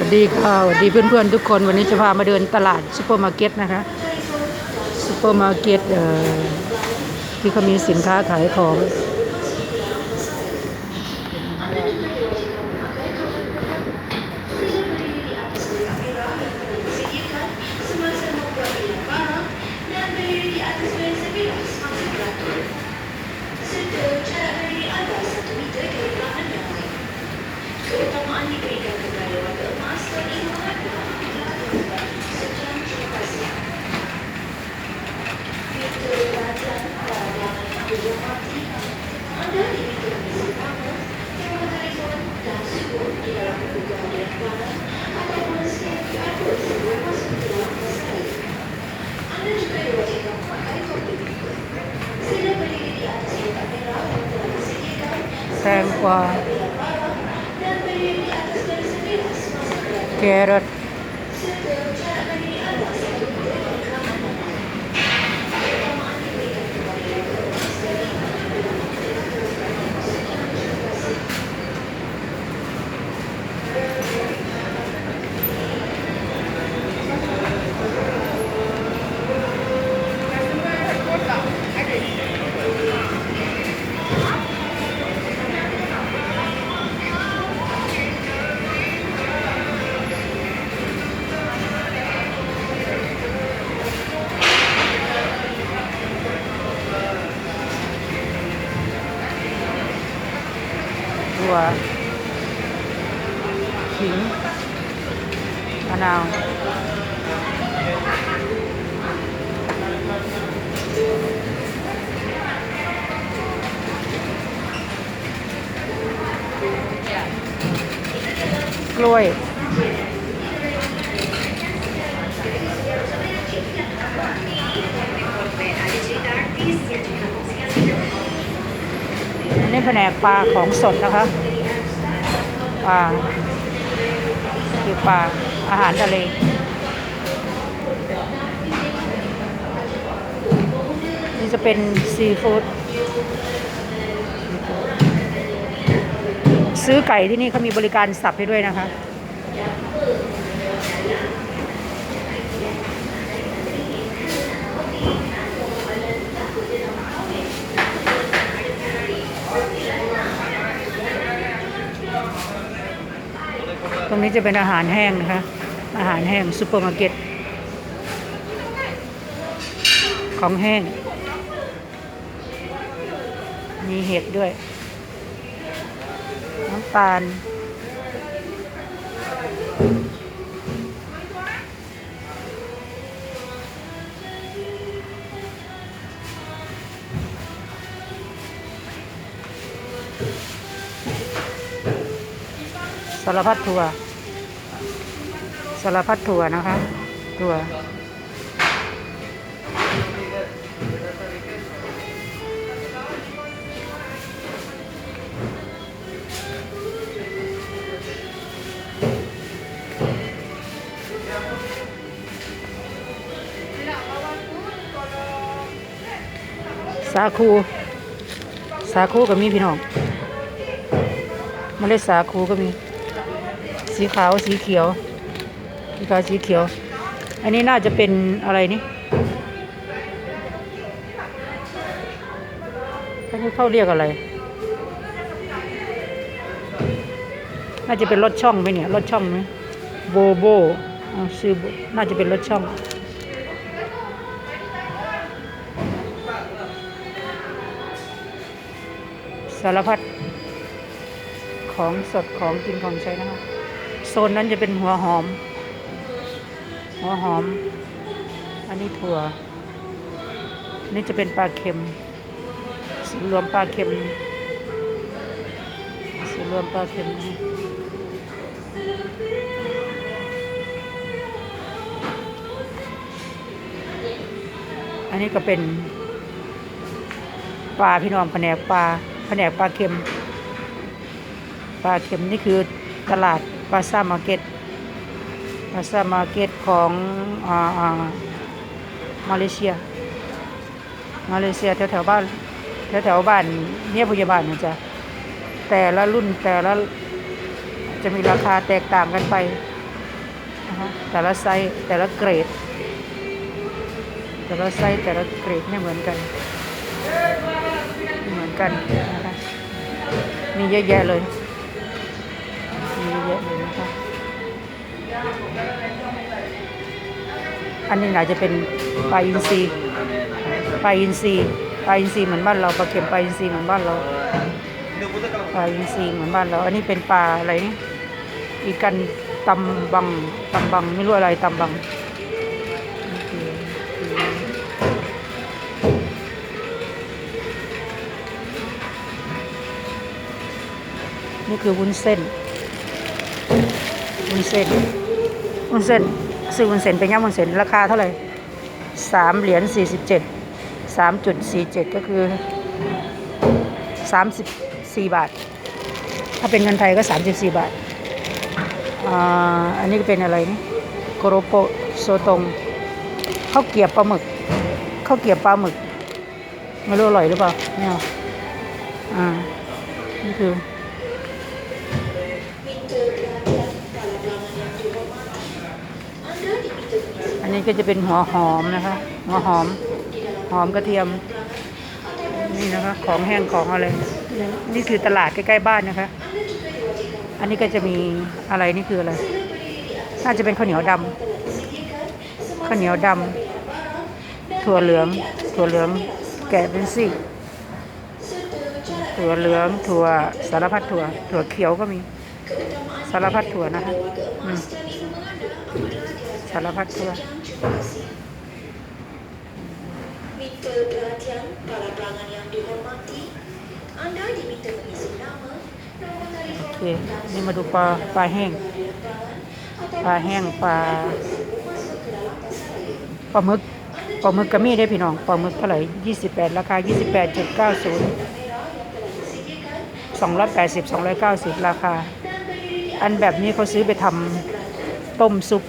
สวัสดีค่ะสวัสดีเพื่อนๆทุกคนวันนี้จะพามาเดินตลาดซูเปอร์มาร์เก็ตนะคะซูเปอร์มาร์เก็ตที่เขามีสินค้าขายของ แขิงมะนาวกล้วยนนี้แผนกปลาของสดนะคะ ปลาคือปลาอาหารทะเลนี่จะเป็นซีฟู้ดซื้อไก่ที่นี่เขามีบริการสับให้ด้วยนะคะ ตรงนี้จะเป็นอาหารแห้งนะคะ อาหารแห้งซูเปอร์มาร์เก็ต ของแห้ง มีเห็ดด้วย น้ำตาลารพัดถั่วสารพัดถั่วนะคะ ถั่วสาคู สาคูก็มีพี่น้องเมล็ดสาคูก็มี สีขาวสีเขียวสีขาวสีเขียว อันนี้น่าจะเป็นอะไรนี่อันนี้เขาเรียกอะไร น่าจะเป็นรถช่องไหมเนี่ยรถช่องไหมโบโบอ่าชื่อน่าจะเป็นรถช่องสารพัดของสดของกินของใช้นะคะ โซนนั้นจะเป็นหัวหอม หัวหอม อันนี้ถั่ว นี่จะเป็นปลาเค็มสูรรวมปลาเค็มสูรรวมปลาเค็มอันนี้ก็เป็นปลาพี่น้องแผนกปลาแผนกปลาเค็ม ปลาเค็มนี่คือตลาด ปาซ่ามาร์เก็ตปาซ่ามาร์เก็ตของอ่าอ่ามาเลเซีย มาเลเซียแถวแถวบ้านแถวแถวบ้านเนี่ยพยาบาลนะจ๊ะแต่ละรุ่นแต่ละจะมีราคาแตกต่างกันไป แต่ละไซส์แต่ละเกรด แต่ละไซส์แต่ละเกรดไม่เหมือนกันเหมือนกันนะคะมีเยอะแยะเลย อันนี้อาจจะเป็นปลาอินทรีปลาอินทรีปลาอินทรีเหมือนบ้านเราปลาเข็มปลาอินทรีเหมือนบ้านเราปลาอินทรีเหมือนบ้านเรา อันนี้เป็นปลาอะไรนี่อีกันตำบังตำบังไม่รู้อะไรตำบังนี่คือวุ้นเส้นวุ้นเส้น วุ้นเส้นซื้อวุ้นเส้นเป็นย่างวุ้นเส้นราคาเท่าไหร่สามเหรียญสี่สิบเจ็ดสามจุดสี่เจ็ดก็คือสามสิบสี่บาท ถ้าเป็นเงินไทยก็สามสิบสี่บาทอ่าอันนี้ก็เป็นอะไรนี่โกโรโปโซตงข้าวเกรียบปลาหมึกข้าวเกรียบปลาหมึกไม่รู้อร่อยหรือเปล่าไม่เอาอ่านี่คือ นี้ก็จะเป็นหัวหอมนะคะ หัวหอม หอมกระเทียม นี่นะคะ ของแห้งของอะไร นี่คือตลาดใกล้ๆบ้านนะคะ อันนี้ก็จะมีอะไรนี่คืออะไร น่าจะเป็นข้าวเหนียวดำข้าวเหนียวดำถั่วเหลือง ถั่วเหลือง แกะเป็นซี่ถั่วเหลือง ถั่วสารพัดถั่ว ถั่วเขียวก็มี สารพัดถั่วนะคะสารพัดถั่ว Minta perhatian para pelanggan yang dihormati. Anda diminta mengisi nama, nombor telefon โอเคนี่มาดูปลาปลาแห้งปลาแห้งปลาปลาหมึกปลาหมึกกระมี่ได้พี่น้องปลาหมึกเท่าไหร่ยี่สิบแปดราคายี่สิบแปดจุดเก้าศูนย์สองร้อยแปดสิบสองร้อยเก้าสิบราคา อันแบบนี้เขาซื้อไปทำต้มซุป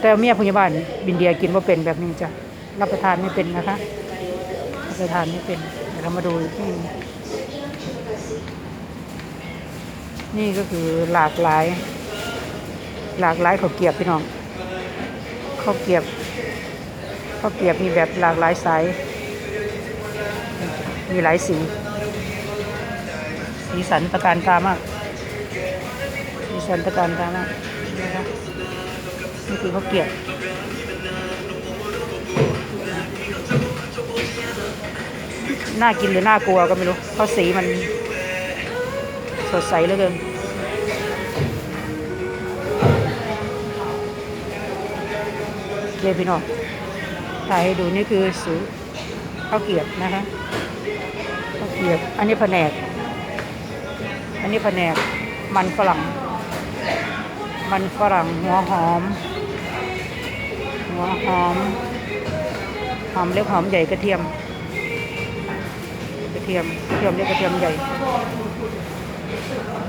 แต่เมียพยาบาลบินเดียกินว่าเป็นแบบนี้จ้ะรับประทานไม่เป็นนะคะรับประทานไม่เป็นเดี๋ยวเรามาดูนี่นี่ก็คือหลากหลาย หลากหลายข้าวเกียบพี่น้องข้าวเกียบข้าวเกียบมีแบบหลากหลายสายมีหลายสี สีสันตะการตามากสีสันตะการตามาก นี่คือข้าวเกรียบน่ากินหรือน่ากลัวก็ไม่รู้เพราะสีมันสดใสเหลือเกินเดี๋ยวพี่น้องถ่ายให้ดูนี่คือสูข้าวเกรียบนะคะข้าวเกรียบ อันนี้แผนก อันนี้แผนกมันฝรั่ง มันฝรั่งหัวหอม หัวหอม หอมเล็กหอมใหญ่กระเทียม กระเทียมกระเทียมเล็กกระเทียมใหญ่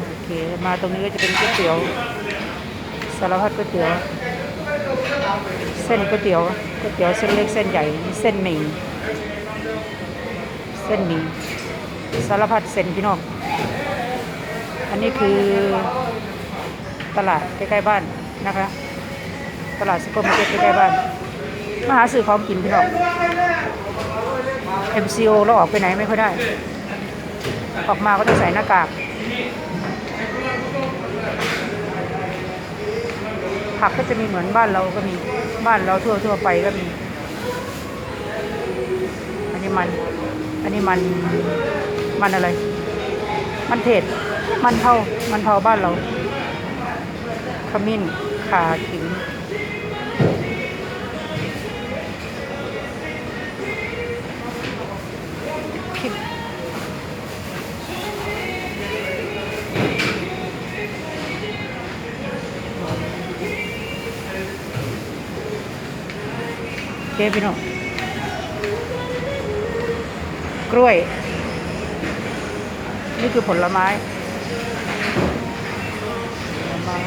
โอเคมาตรงนี้ก็จะเป็นก๋วยเตี๋ยวสารพัดก๋วยเตี๋ยวเส้นก๋วยเตี๋ยวก๋วยเตี๋ยวเส้นเล็กเส้นใหญ่เส้นหมี่เส้นหมี่สารพัดเส้นพี่น้องอันนี้คือตลาดใกล้ๆบ้านนะคะ ตลาดซุปเปอร์มาร์เก็ตใกล้บ้านมาหาซื้อของกินพี่น้อง MCO เราออกไปไหนไม่ค่อยได้ ออกมาก็ต้องใส่หน้ากาก ผักก็จะมีเหมือนบ้านเราก็มีบ้านเราทั่วทั่วๆไปก็มี อันนี้มัน อันนี้มัน มันอะไร มันเทศมันเท่ามันเท่าบ้านเรา ขมิ้นข่าขิง โอเคพี่น้องกล้วย นี่คือผลไม้ผลไม้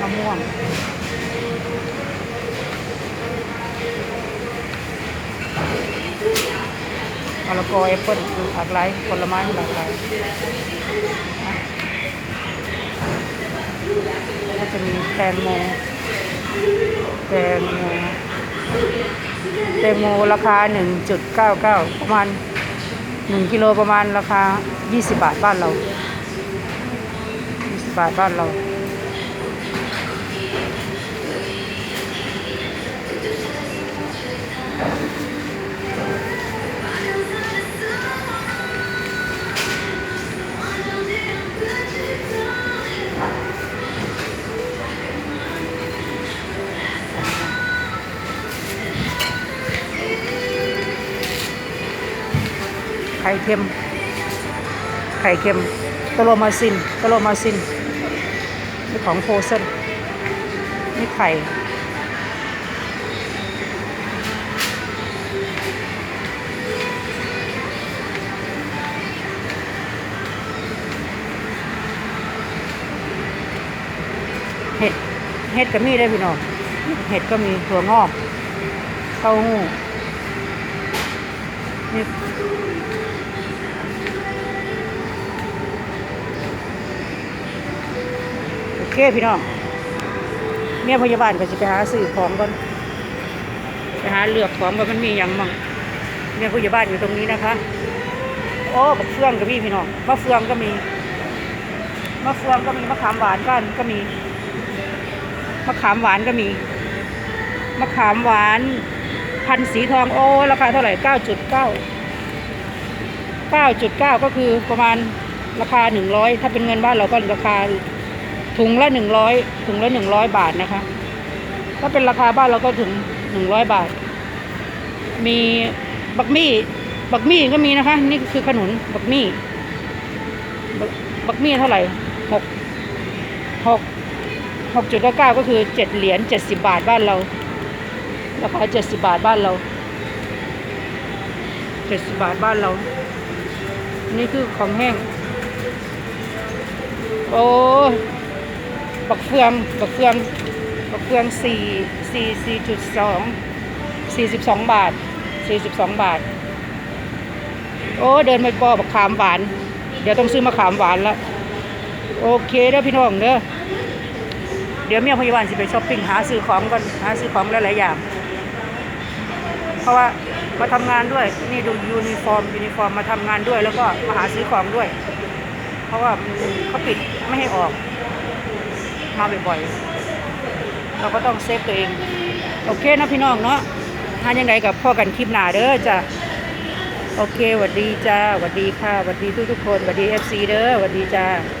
มะม่วงมะละกอแอปเปิ้ลหลากหลายผลไม้หลากหลายน่าจะมีแตงโม แตงโมแตงโมราคา 1.99 ประมาณ 1 กิโลประมาณราคา 20 บาทบ้านเรา 20 บาทบ้านเรา ข่เค็ม ไข่เค็มตโลมาซินตโลมาซินนี่ของโฟเซนนี่ไข่ เห็ด เห็ดก็มีได้พี่น้อง เห็ดก็มีถั่วงอกเต้าหู้นี่ โอ เคพี่น้องเมียพยาบาลก็จะไปหาซื้อของก่อนไปหาเลือกของว่ามันมีอย่างมั่งเมียพยาบาลอยู่ตรงนี้นะคะโอ้บักเฟืองก็มีพี่น้องมะเฟืองก็มีมะเฟืองก็มีมะขามหวานกันก็มีมะขามหวานก็มีมะขามหวาน พันสีทองโอ้ราคาเท่าไหร่เก้าจุดเก้าเก้าจุดเก้าก็คือประมาณราคาหนึ่งร้อยถ้าเป็นเงินบ้านเราก็ราคา ถุงละหนึ่งร้อยถุงละหนึ่งร้อยบาทนะคะ ถ้าเป็นราคาบ้านเราก็ถึงหนึ่งร้อยบาท มีบักมี่บักมี่ก็มีนะคะ นี่คือขนุนบักมี่บักมี่เท่าไหร่หกหกหกจุดเก้าเก้าก็คือเจ็ดเหรียญเจ็ดสิบบาทบ้านเราราคาเจ็ดสิบบาทบ้านเราเจ็ดสิบบาทบ้านเรา นี่คือของแห้ง โอ้ บักเฟืองบักเฟืองบักเฟืองสี่สี่สี่จุดสองสี่สิบสองบาทสี่สิบสองบาท โอ้เดินไปปอบักขามหวาน เดี๋ยวต้องซื้อมะขามหวานล้วโอเคเด้อพี่น้องเด้อเดี๋ยวเมียพยาบาลสิไปช้อปปิ้งหาซื้อของก่อนหาซื้อของหลายๆอย่าง เพราะว่ามาทำงานด้วย นี่ดูยูนิฟอร์มยูนิฟอร์มมาทำงานด้วย แล้วก็มาหาซื้อของด้วย เพราะว่าเขาปิดไม่ให้ออก มาบ่อยๆ เราก็ต้องเซฟตัวเอง โอเคนะพี่น้องเนาะงานยังไงกับพ่อกันคลิปหน้าเด้อจ้ะ โอเคหวัดดีจ้าหวัดดีค่ะหวัดดีทุกๆคนหวัดดีเอฟซีเด้อหวัดดีจ้า「